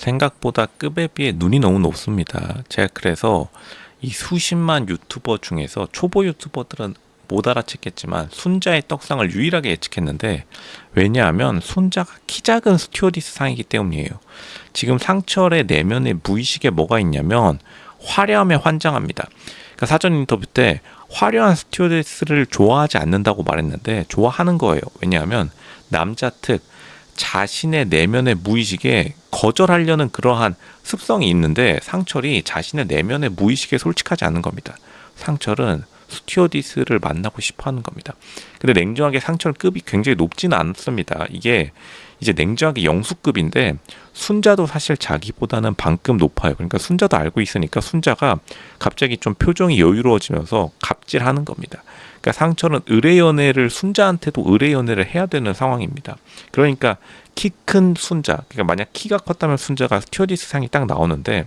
생각보다 급에 비해 눈이 너무 높습니다. 제가 그래서 이 수십만 유튜버 중에서 초보 유튜버들은 못 알아챘겠지만 순자의 떡상을 유일하게 예측했는데 왜냐하면 순자가 키 작은 스튜어디스 상이기 때문이에요. 지금 상철의 내면에 무의식에 뭐가 있냐면 화려함에 환장합니다. 그러니까 사전 인터뷰 때 화려한 스튜어디스를 좋아하지 않는다고 말했는데 좋아하는 거예요. 왜냐하면 남자 특 자신의 내면의 무의식에 거절하려는 그러한 습성이 있는데 상철이 자신의 내면의 무의식에 솔직하지 않은 겁니다. 상철은 스튜어디스를 만나고 싶어 하는 겁니다. 근데 냉정하게 상철 급이 굉장히 높지는 않습니다. 이게 이제 냉정하게 영수급인데 순자도 사실 자기보다는 반급 높아요. 그러니까 순자도 알고 있으니까 순자가 갑자기 좀 표정이 여유로워지면서 갑질하는 겁니다. 그러니까 상철은 의뢰 연애를 순자한테도 의뢰 연애를 해야 되는 상황입니다. 그러니까 키 큰 순자, 그러니까 만약 키가 컸다면 순자가 스튜어디스 상이 딱 나오는데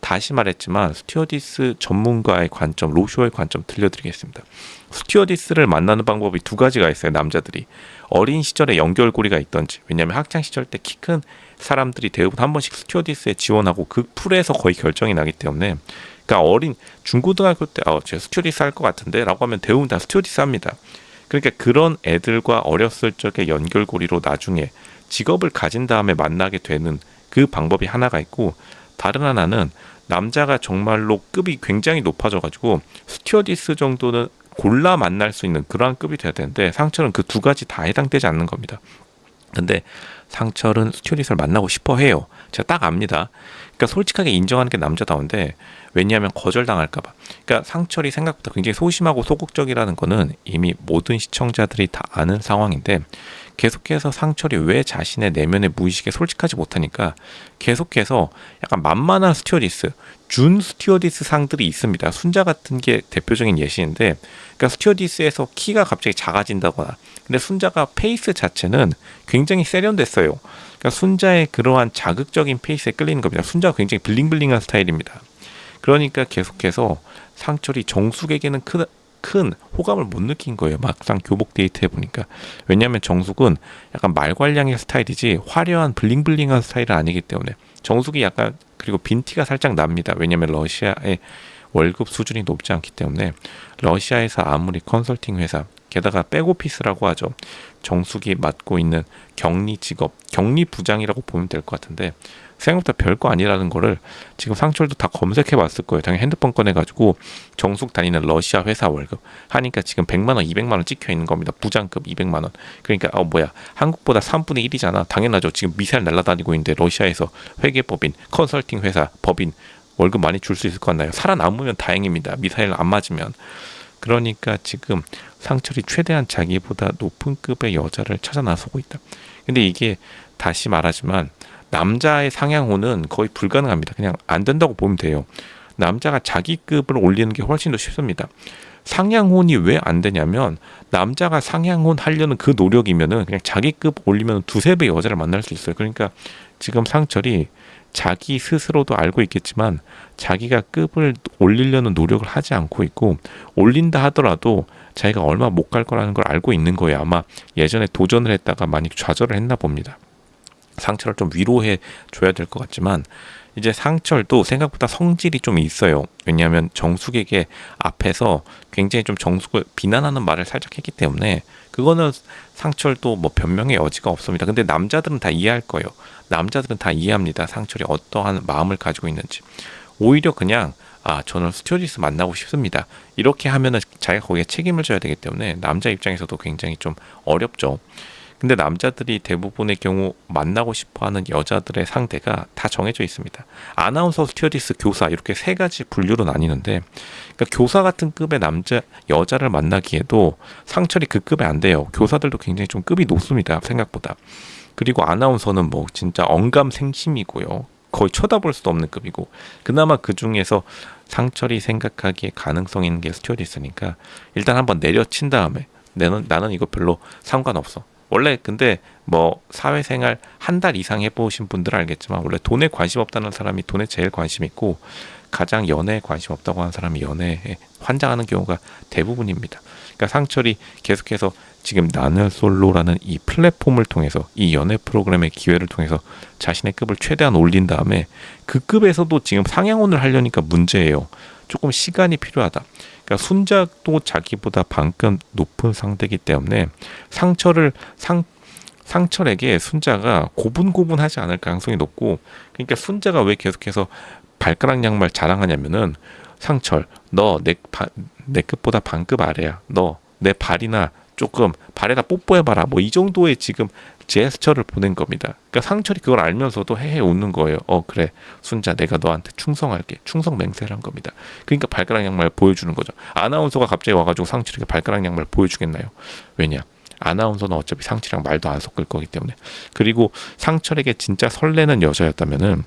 다시 말했지만 스튜어디스 전문가의 관점, 로쇼의 관점 들려드리겠습니다. 스튜어디스를 만나는 방법이 두 가지가 있어요. 남자들이 어린 시절에 연결고리가 있던지, 왜냐하면 학창 시절 때 키 큰 사람들이 대부분 한 번씩 스튜어디스에 지원하고 그 풀에서 거의 결정이 나기 때문에 그러니까 어린 중고등학교 때 어, 제가 스튜어디스 할 것 같은데라고 하면 대부분 다 스튜어디스 합니다. 그러니까 그런 애들과 어렸을 적의 연결고리로 나중에 직업을 가진 다음에 만나게 되는 그 방법이 하나가 있고 다른 하나는 남자가 정말로 급이 굉장히 높아져 가지고 스튜어디스 정도는 골라 만날 수 있는 그러한 급이 돼야 되는데 상철은 그 두 가지 다 해당되지 않는 겁니다. 근데 상철은 스튜어디스를 만나고 싶어 해요. 제가 딱 압니다. 그러니까 솔직하게 인정하는 게 남자다운데 왜냐하면 거절당할까봐. 그러니까 상철이 생각보다 굉장히 소심하고 소극적이라는 거는 이미 모든 시청자들이 다 아는 상황인데 계속해서 상철이 왜 자신의 내면의 무의식에 솔직하지 못하니까 계속해서 약간 만만한 스튜어디스, 준 스튜어디스 상들이 있습니다. 순자 같은 게 대표적인 예시인데, 그러니까 스튜어디스에서 키가 갑자기 작아진다거나, 근데 순자가 페이스 자체는 굉장히 세련됐어요. 그러니까 순자의 그러한 자극적인 페이스에 끌리는 겁니다. 순자가 굉장히 블링블링한 스타일입니다. 그러니까 계속해서 상철이 정숙에게는 큰, 큰 호감을 못 느낀 거예요. 막상 교복 데이트 해보니까. 왜냐하면 정숙은 약간 말괄량의 스타일이지 화려한 블링블링한 스타일은 아니기 때문에 정숙이 약간 그리고 빈티가 살짝 납니다. 왜냐하면 러시아의 월급 수준이 높지 않기 때문에 러시아에서 아무리 컨설팅 회사 게다가 백오피스라고 하죠. 정숙이 맡고 있는 격리 직업, 격리 부장이라고 보면 될 것 같은데 생각보다 별거 아니라는 거를 지금 상철도 다 검색해 봤을 거예요. 당연히 핸드폰 꺼내가지고 정숙 다니는 러시아 회사 월급 하니까 지금 100만 원, 200만 원 찍혀 있는 겁니다. 부장급 200만 원. 그러니까 어 뭐야 한국보다 3분의 1이잖아. 당연하죠. 지금 미사일 날아다니고 있는데 러시아에서 회계법인, 컨설팅 회사 법인 월급 많이 줄 수 있을 것 같나요? 살아남으면 다행입니다. 미사일 안 맞으면. 그러니까 지금 상철이 최대한 자기보다 높은 급의 여자를 찾아 나서고 있다. 근데 이게 다시 말하지만 남자의 상향호는 거의 불가능합니다. 그냥 안 된다고 보면 돼요. 남자가 자기 급을 올리는 게 훨씬 더 쉽습니다. 상향혼이 왜 안 되냐면 남자가 상향혼 하려는 그 노력이면은 그냥 자기 급 올리면 두세 배 여자를 만날 수 있어요. 그러니까 지금 상철이 자기 스스로도 알고 있겠지만 자기가 급을 올리려는 노력을 하지 않고 있고 올린다 하더라도 자기가 얼마 못 갈 거라는 걸 알고 있는 거예요. 아마 예전에 도전을 했다가 많이 좌절을 했나 봅니다. 상철을 좀 위로해 줘야 될 것 같지만 이제 상철도 생각보다 성질이 좀 있어요. 왜냐하면 정숙에게 앞에서 굉장히 좀 정숙을 비난하는 말을 살짝 했기 때문에 그거는 상철도 뭐 변명의 여지가 없습니다. 근데 남자들은 다 이해할 거예요. 남자들은 다 이해합니다. 상철이 어떠한 마음을 가지고 있는지. 오히려 그냥 아 저는 스튜어디스 만나고 싶습니다. 이렇게 하면은 자기가 거기에 책임을 져야 되기 때문에 남자 입장에서도 굉장히 좀 어렵죠. 근데 남자들이 대부분의 경우 만나고 싶어 하는 여자들의 상대가 다 정해져 있습니다. 아나운서, 스튜어디스, 교사 이렇게 세 가지 분류로 나뉘는데 그러니까 교사 같은 급의 남자 여자를 만나기에도 상철이 그 급에 안 돼요. 교사들도 굉장히 좀 급이 높습니다. 생각보다. 그리고 아나운서는 뭐 진짜 언감생심이고요. 거의 쳐다볼 수도 없는 급이고 그나마 그 중에서 상철이 생각하기에 가능성 있는 게 스튜어디스니까 일단 한번 내려친 다음에 나는 나는 이거 별로 상관없어. 원래 근데 뭐 사회생활 한 달 이상 해보신 분들은 알겠지만 원래 돈에 관심 없다는 사람이 돈에 제일 관심 있고 가장 연애에 관심 없다고 하는 사람이 연애에 환장하는 경우가 대부분입니다. 그러니까 상철이 계속해서 지금 나는 솔로라는 이 플랫폼을 통해서 이 연애 프로그램의 기회를 통해서 자신의 급을 최대한 올린 다음에 그 급에서도 지금 상향혼을 하려니까 문제예요. 조금 시간이 필요하다. 그러니까 순자도 자기보다 반급 높은 상대이기 때문에 상처를 상 상철에게 순자가 고분고분하지 않을 가능성이 높고 그러니까 순자가 왜 계속해서 발가락 양말 자랑하냐면은 상철 너내 내 끝보다 반급 아래야 너 내 발이나 조금 발에다 뽀뽀해봐라 뭐 이 정도의 지금 제스처를 보낸 겁니다. 그러니까 상철이 그걸 알면서도 헤헤 웃는 거예요. 어 그래 순자 내가 너한테 충성할게 충성 맹세를 한 겁니다. 그러니까 발가락 양말 보여주는 거죠. 아나운서가 갑자기 와가지고 상철에게 발가락 양말 보여주겠나요? 왜냐? 아나운서는 어차피 상철이랑 말도 안 섞을 거기 때문에 그리고 상철에게 진짜 설레는 여자였다면은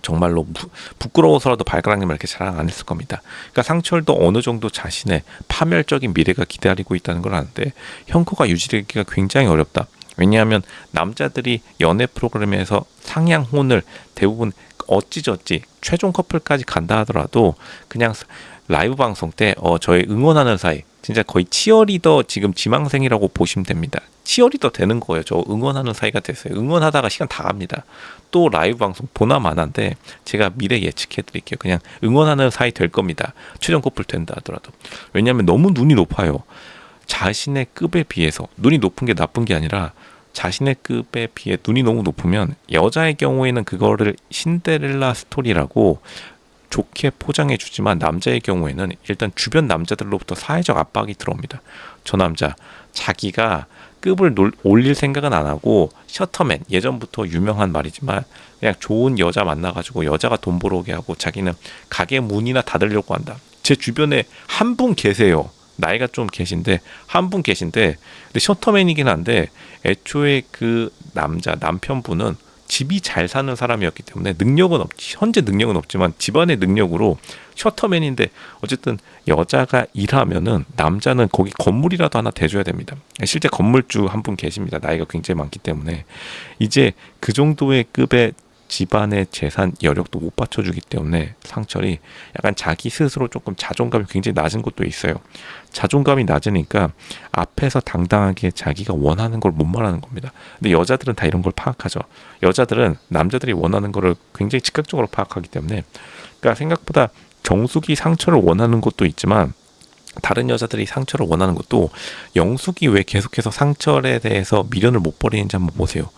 정말로 부, 부끄러워서라도 발가락님을 이렇게 자랑 안 했을 겁니다. 그러니까 상철도 어느 정도 자신의 파멸적인 미래가 기다리고 있다는 걸 아는데 형코가 유지되기가 굉장히 어렵다. 왜냐하면 남자들이 연애 프로그램에서 상향혼을 대부분 어찌저찌 최종 커플까지 간다 하더라도 그냥 라이브 방송 때 어, 저의 응원하는 사이 진짜 거의 치어리더 지금 지망생이라고 보시면 됩니다. 치어리더 되는 거예요. 저 응원하는 사이가 됐어요. 응원하다가 시간 다 갑니다. 또 라이브 방송 보나마 한데 제가 미래 예측해 드릴게요. 그냥 응원하는 사이 될 겁니다. 최종 커플 된다 하더라도. 왜냐하면 너무 눈이 높아요. 자신의 급에 비해서 눈이 높은 게 나쁜 게 아니라 자신의 급에 비해 눈이 너무 높으면 여자의 경우에는 그거를 신데렐라 스토리라고 좋게 포장해 주지만 남자의 경우에는 일단 주변 남자들로부터 사회적 압박이 들어옵니다. 저 남자 자기가 급을 놀, 올릴 생각은 안 하고 셔터맨 예전부터 유명한 말이지만 그냥 좋은 여자 만나가지고 여자가 돈 벌어오게 하고 자기는 가게 문이나 닫으려고 한다. 제 주변에 한 분 계세요. 나이가 좀 계신데 한 분 계신데 근데 셔터맨이긴 한데 애초에 그 남자 남편분은 집이 잘 사는 사람이었기 때문에 능력은 없지 현재 능력은 없지만 집안의 능력으로 셔터맨인데 어쨌든 여자가 일하면은 남자는 거기 건물이라도 하나 대줘야 됩니다. 실제 건물주 한 분 계십니다. 나이가 굉장히 많기 때문에 이제 그 정도의 급의 집안의 재산 여력도 못 받쳐주기 때문에 상철이 약간 자기 스스로 조금 자존감이 굉장히 낮은 것도 있어요. 자존감이 낮으니까 앞에서 당당하게 자기가 원하는 걸 못 말하는 겁니다. 근데 여자들은 다 이런 걸 파악하죠. 여자들은 남자들이 원하는 거를 굉장히 즉각적으로 파악하기 때문에 그러니까 생각보다 정숙이 상처를 원하는 것도 있지만 다른 여자들이 상처를 원하는 것도 영숙이 왜 계속해서 상처에 대해서 미련을 못 버리는지 한번 보세요.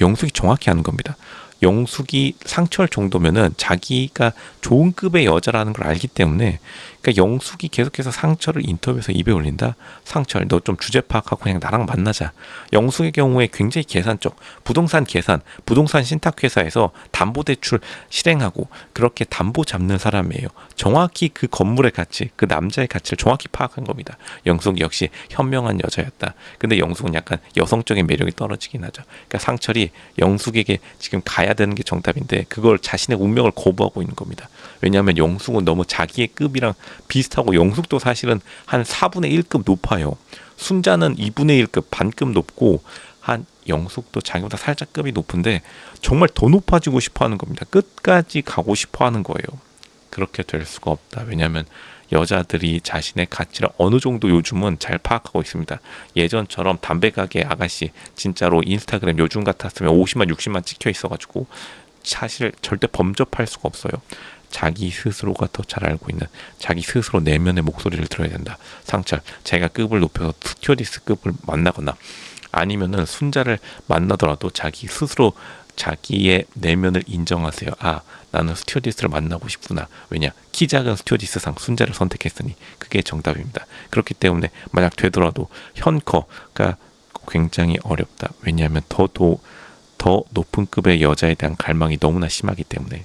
영숙이 정확히 아는 겁니다. 영숙이 상처할 정도면은 자기가 좋은 급의 여자라는 걸 알기 때문에 그러니까 영숙이 계속해서 상처를 인터뷰에서 입에 올린다. 상철 너 좀 주제 파악하고 그냥 나랑 만나자. 영숙의 경우에 굉장히 계산적 부동산 계산, 부동산 신탁 회사에서 담보 대출 실행하고 그렇게 담보 잡는 사람이에요. 정확히 그 건물의 가치, 그 남자의 가치를 정확히 파악한 겁니다. 영숙 역시 현명한 여자였다. 근데 영숙은 약간 여성적인 매력이 떨어지긴 하죠. 그러니까 상철이 영숙에게 지금 가야 되는 게 정답인데 그걸 자신의 운명을 거부하고 있는 겁니다. 왜냐하면 영숙은 너무 자기의 급이랑 비슷하고 영숙도 사실은 한 4분의 1급 높아요. 순자는 2분의 1급 반급 높고 한 영숙도 자기보다 살짝 급이 높은데 정말 더 높아지고 싶어 하는 겁니다. 끝까지 가고 싶어 하는 거예요. 그렇게 될 수가 없다. 왜냐하면 여자들이 자신의 가치를 어느 정도 요즘은 잘 파악하고 있습니다. 예전처럼 담배 가게 아가씨 진짜로 인스타그램 요즘 같았으면 50만 60만 찍혀 있어가지고 사실 절대 범접할 수가 없어요. 자기 스스로가 더 잘 알고 있는 자기 스스로 내면의 목소리를 들어야 된다. 상철, 자기가 급을 높여서 스튜어디스 급을 만나거나 아니면은 순자를 만나더라도 자기 스스로 자기의 내면을 인정하세요. 아, 나는 스튜어디스를 만나고 싶구나. 왜냐? 키 작은 스튜어디스상 순자를 선택했으니 그게 정답입니다. 그렇기 때문에 만약 되더라도 현커가 굉장히 어렵다. 왜냐하면 더 더 더 높은 급의 여자에 대한 갈망이 너무나 심하기 때문에